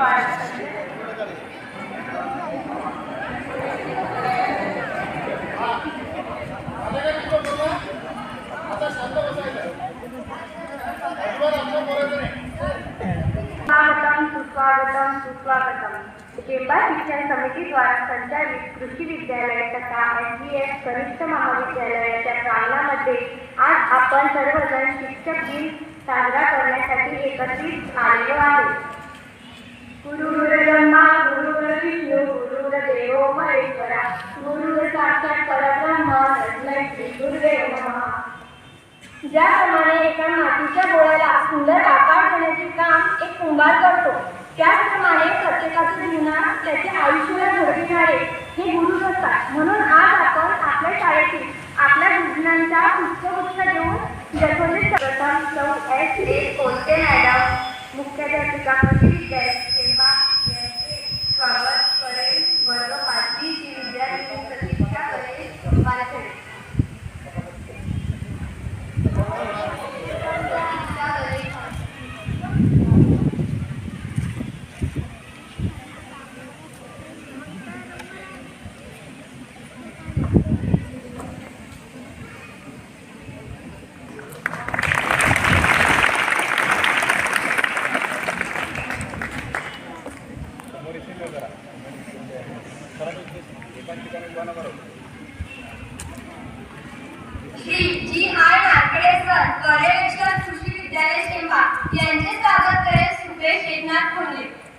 द्वारा स्वागतम सुस्वागतम सुस्वागतम. शिक्षण समिती द्वारा संचालित कृषी विद्यालय तथा एस बी एस कनिष्ठ महाविद्यालयाच्या प्रांगणामध्ये आज आपण सर्वजण शिक्षक दिन साजरा करण्यासाठी एकत्रित आलेलो आहोत. गुरुर्ब्रह्मा गुरुर्विष्णू गुरुर्देवो महेश्वरा गुरुर साक्षात परब्रह्म श्री गुरुदेव ज्याप्रमाणे एका मातीच्या गोळ्याला सुंदर आकार देण्याचे काम एक कुंभार करतो. त्याचप्रमाणे प्रत्येकाच्या जीवनात त्याचे आयुष्याला घडविणारे हे गुरुच असतात म्हणून आज आपण आपल्या शाळेतील आपल्या गुरुजनांचा पुष्पगुच्छ देऊन जसवंत प्रथम चौ एस ए कोणते मॅडम? मुख्याध्यापिका कृषी not only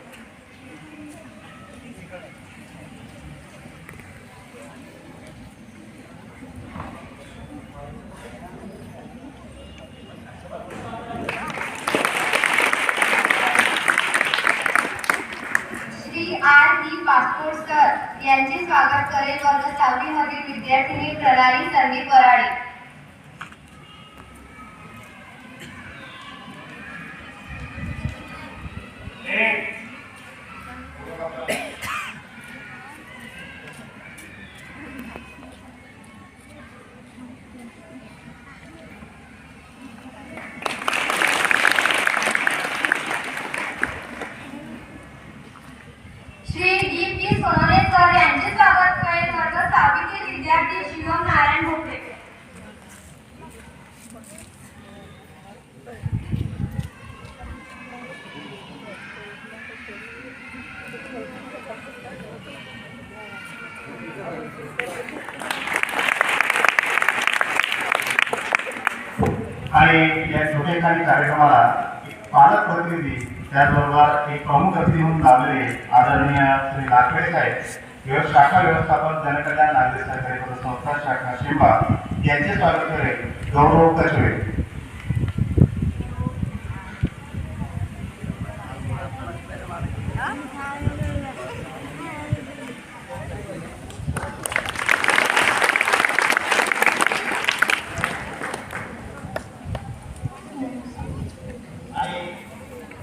या कार्यक्रमाला पालक प्रतिनिधी त्याचबरोबर एक प्रमुख अतिथी म्हणून लाभलेले आदरणीय श्री नागकडे साहेब व्यव- शाखा व्यवस्थापन जनकल्याण नागरिक सहकारी संस्था शाखा शिंबा यांचे स्वागत करेल. गौरव कचवे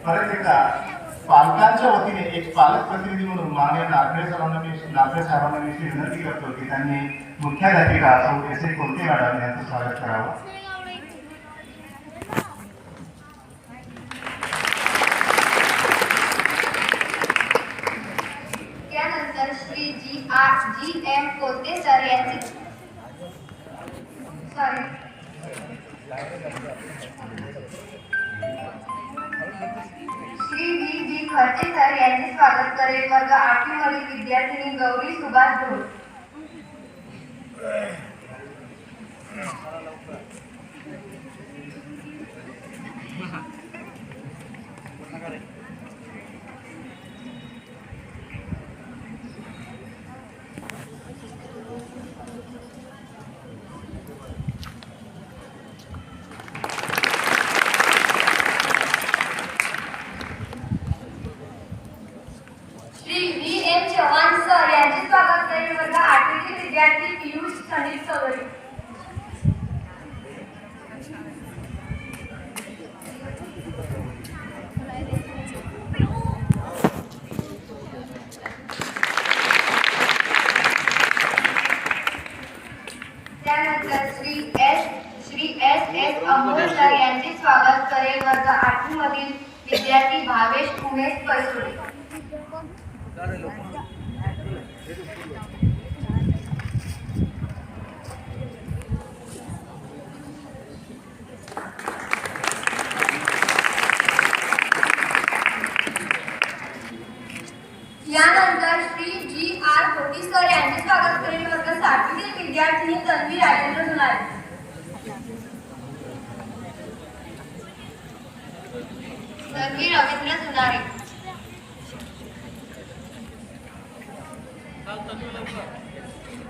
आणि परत पालकांच्या वतीने एक पालक प्रतिनिधी म्हणून माननीय नागरे सरांना मी नागरे साहेबांना मी विनंती करतो की त्यांनी मुख्याध्यापिका सौ एस ए कोणते मॅडम यांचं स्वागत करावं. Shri G R G M Kote sir यांचे सॉरी खर्चे सर यांचे स्वागत करेल. वर्ग आठवी मध्ये विद्यार्थिनी Gauri Subhash Dhol Shri V M Chavan sir यांचे स्वागत करेल वर्ग आठवीचे विद्यार्थी पियुष संदीप चौधरी त्यानंतर श्री एस श्री एस यांचे स्वागत करेल. वर्ग आठवी मधील विद्यार्थी भावेश उमेश पैसोडे यानंतर श्री जी आर खोटी यांचे स्वागत करेल. वर्ग सातवीतील विद्यार्थी Tanvi Rajendra Junare Tanvi Ravindra Junare Shri S S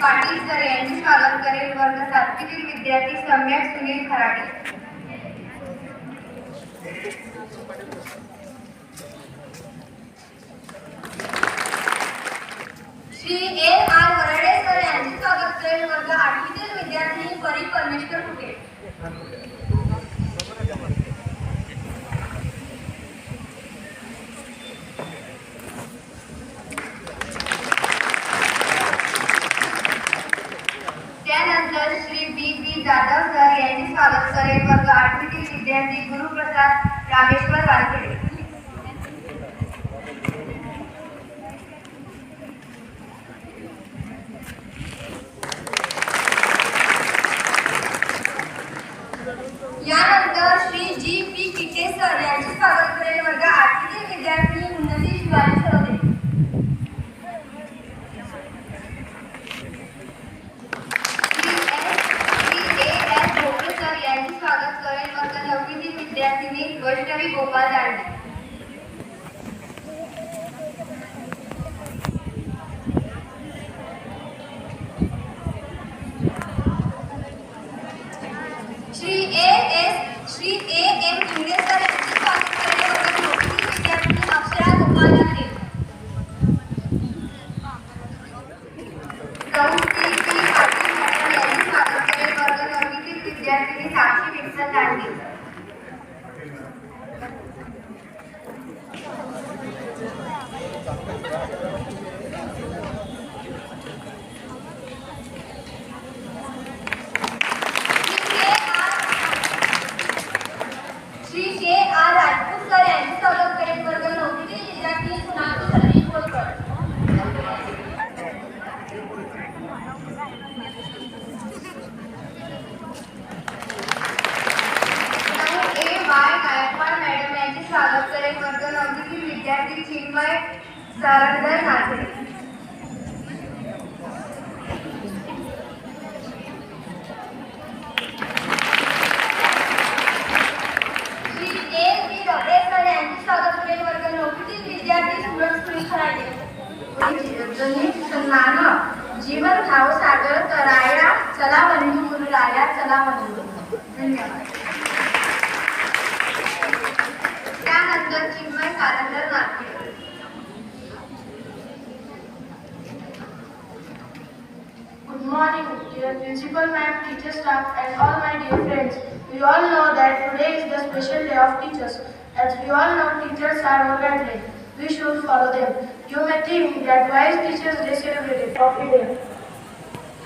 Patil sir यांचे स्वागत करेल. वर्ग सातवीतील विद्यार्थी Samyak Sunil Kharade. Hallelujah. Gopal Dande. Shri A S, Shri A M Ingle sir स्वागत करेल वर्ग नववीतील विद्यार्थिनी अक्षरा गोपाल दांडे. सौ सी पी पाटील मॅडम स्वागत करेल वर्ग नववीतील विद्यार्थिनी साक्षी विठ्ठल दांडे. स्वागत करेल वर्ग नववीतील विद्यार्थी चिन्मय सरंदर नाथे श्री ए. सी. रबे यांचे स्वागत करेल वर्ग नववीतील विद्यार्थी सुरज सुनील खराडे सन्मान जीवन भाव सागर कराया चला बंधू गुरु राया चला बंधू धन्यवाद त्यानंतर Chinmay Karanjar नाथे Good morning, dear principal, ma'am, teacher staff, and all my dear friends. We all know that today is the special day of teachers. As we all know, teachers are godly. We should follow them. You may think that is Teachers Day celebrated of India?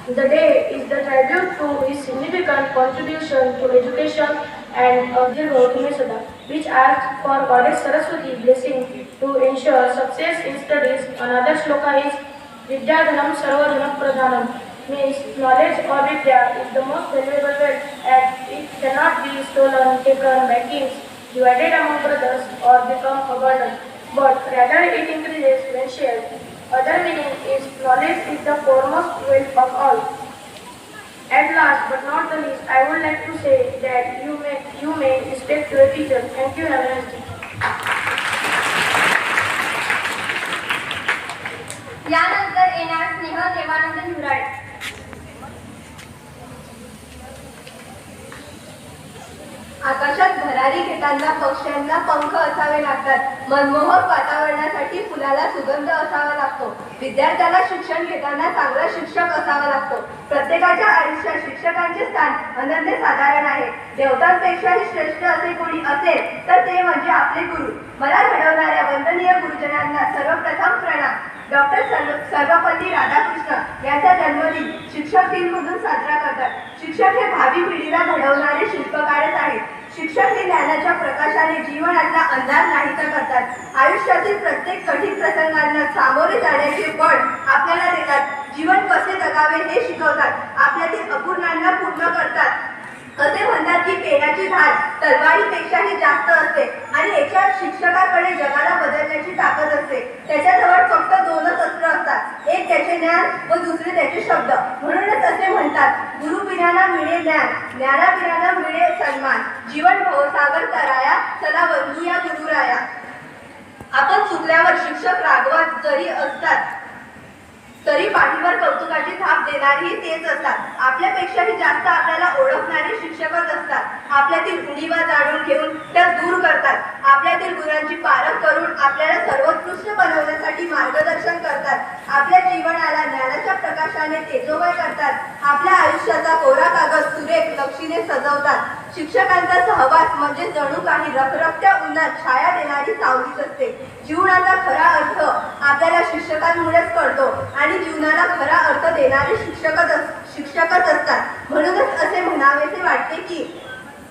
The day is the tribute to his significant contribution to education and Gautami Sada, which asks for Goddess Saraswati blessing to ensure success in studies. Another shloka is Vidya Dhanam Sarva Pradhanam means knowledge or Vidya is the most valuable wealth and it cannot be stolen, taken by kings, divided among brothers or become a burden, but rather it increases when shared. Other meaning is knowledge is the foremost wealth of all. At last but not the least, I would like to say that you may you may respect your teacher. Thank you. Have a nice day. यानंतर येणार स्नेह देवानंद आकाशात भरारी घेताना पक्ष्यांना पंख असावे लागतात. मनमोहक वातावरणासाठी फुलाला सुगंध असावा लागतो. विद्यार्थ्याला शिक्षण घेताना चांगला शिक्षक असावा लागतो. प्रत्येकाच्या आयुष्यात शिक्षकांचे स्थान अनन्य साधारण आहे. देवतांपेक्षाही श्रेष्ठ असे कोणी असेल तर ते म्हणजे आपले गुरु. मला घडवणाऱ्या वंदनीय गुरुजनांना सर्वप्रथम प्रणाम. डॉक्टर सर्व सर्वपल्ली राधाकृष्ण यांचा जन्मदिन शिक्षक दिन म्हणून साजरा करतात. शिक्षक हे भावी पिढीला घडवणारे शिल्पकारच आहेत. शिक्षण हे ज्ञानाच्या प्रकाशाने जीवनातला अंधार नाहीसा करतात. आयुष्यातील प्रत्येक कठीण प्रसंगांना सामोरे जाण्याचे बळ आपल्याला देतात. जीवन कसे जगावे हे शिकवतात. आपल्यातील अपूर्णांना पूर्ण करतात. असे म्हणतात की पेनाची धार तलवारीपेक्षाही जास्त असते आणि याच्या शिक्षकाकडे जगाला बदलण्याची ताकद असते. त्याच्याजवळ फक्त दोनच एक त्याचे ज्ञान व दुसरे त्याचे शब्द. म्हणूनच असे म्हणतात गुरु मिळे ज्ञान ज्ञाना मिळे सन्मान. जीवन भवसागर तराया चला वंदूया गुरुराया. आपण चुकल्यावर शिक्षक रागवात जरी असतात तरी पाठीवर कौतुकाची थाप देणारी तेच असतात. आपल्यापेक्षाही जास्त आपल्याला ओळखणारे शिक्षकच असतात. आपल्यातील उणीवा जाणून घेऊन त्या दूर करतात. आपल्यातील गुणांची पारख करून आपल्याला सर्वोत्कृष्ट बनवण्यासाठी मार्गदर्शन करतात. आपल्या जीवनाला ज्ञानाच्या प्रकाशाने तेजोमय करतात. आपल्या आयुष्याचा कोरा कागद सुरेख लक्षीने सजवतात. शिक्षकांचा सहवास म्हणजे जणू काही रखरखत्या उन्हात छाया देणारी सावलीच असते जीवनाचा खरा अर्थ आपल्याला शिक्षकांमुळेच कळतो आणि जीवनाला खरा अर्थ देणारे शिक्षकच शिक्षकच असतात. म्हणूनच असे म्हणावेसे वाटते की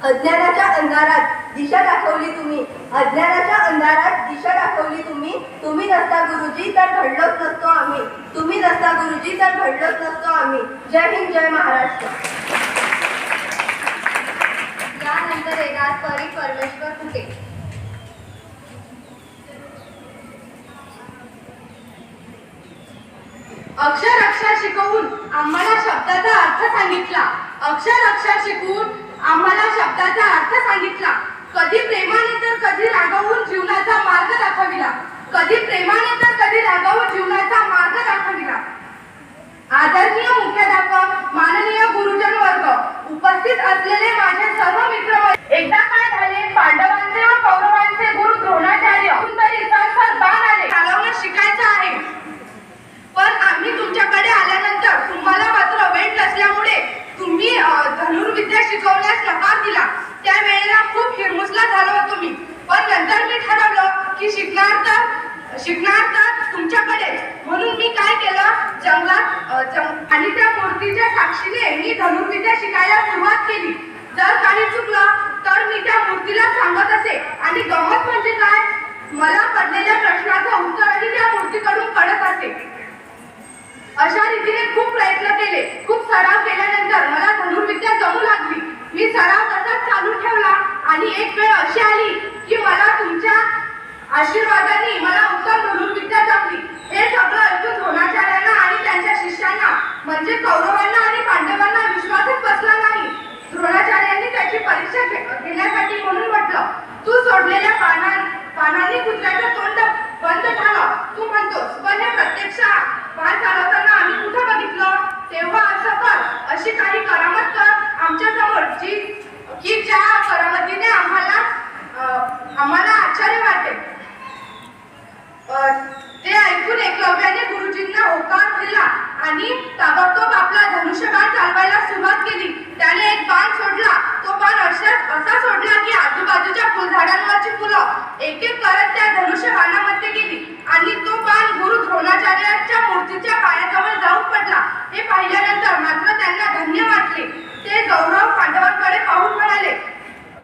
अज्ञानाच्या अंधारात दिशा दाखवली तुम्ही. अज्ञानाच्या अंधारात दिशा दाखवली तुम्ही. तुम्ही नसता गुरुजी तर घडलोच नसतो आम्ही. तुम्ही नसता गुरुजी तर घडलोच नसतो आम्ही. जय हिंद जय महाराष्ट्र. यानंतर परी परमेश्वर कुठे? अक्षर अक्षर शिकवून आम्हाला शब्दाचा अर्थ सांगितला. अक्षर अक्षर शिकवून आम्हाला शब्दाचा अर्थ सांगितला. कधी प्रेमाने तर कधी रागवून जीवनाचा मार्ग दाखविला. कधी प्रेमाने तर कधी रागवून जीवनाचा मार्ग दाखविला. आदरणीय मुख्याध्यापक माननीय गुरुजन वर्ग उपस्थित असलेले माझे सर्व मित्र एकदा काय झाले पांडवांचे व कौरवांचे गुरु द्रोणाचार्य सुंदरी सर बाण आले चालवणं शिकायचं आहे पण आम्ही तुमच्याकडे आल्यानंतर तुम्हाला मात्र वेळ नसल्यामुळे तुम्ही अं, धनुर्विद्या शिकवण्यास नकार दिला त्यावेळेला खूप हिरमुसला झालो होतो मी पण नंतर मी ठरवलं की शिकणार तर शिकणार तर तुमच्याकडे म्हणून मी काय केलं जंगलात अं, जंग आणि त्या मूर्तीच्या साक्षीने मी धनुर्विद्या शिकायला सुरुवात केली. जर काही चुकलं तर मी त्या मूर्तीला सांगत असे. आणि गमत म्हणजे काय? मला पडलेल्या प्रश्नाचं उत्तरही त्या मूर्तीकडून कळत असे. अशा रीतीने खूप प्रयत्न केले. खूप सराव केल्यानंतर मला धनुर्विद्या जमू लागली. मी सराव तसाच चालू ठेवला? आणि एक वेळ अशी आली की मला तुमच्या आशीर्वादाने मला उत्तम धनुर्विद्या जमली. हे सगळं ऐकून द्रोणाचार्यांना आणि त्यांच्या शिष्यांना म्हणजे कौरव आणि पांडवांना विश्वासच बसला नाही द्रोणाचार्यांनी त्याची परीक्षा घे- घेण्यासाठी म्हणून म्हटलं तू सोडलेल्या पाना पानांनी कुत्र्याचं तोंड बंद झालं तू म्हणतोस पण हे प्रत्यक्ष पान चालवताना आम्ही कुठं बघितलं तेव्हा असं कर अशी काही करामत कर आमच्यासमोर जी की ज्या करामतीने आम्हाला अं, आम्हाला आश्चर्य वाटेल अं, ते ऐकून एकलव्याने गुरुजींना होकार दिला आणि ताबडतोब आपला धनुष्यबाण चालवायला सुरुवात केली. त्याने एक बाण सोडला. तो बाण अशा असा सोडला की आजूबाजूच्या फुलझाडांवरची फुलं एक एक करत त्या धनुष्यबाणामध्ये गेली आणि तो बाण गुरु द्रोणाचार्याच्या मूर्तीच्या पायाजवळ जाऊन पडला. हे पाहिल्यानंतर मात्र त्यांना धन्य वाटले. ते गौरव पांडवांकडे पाहून म्हणाले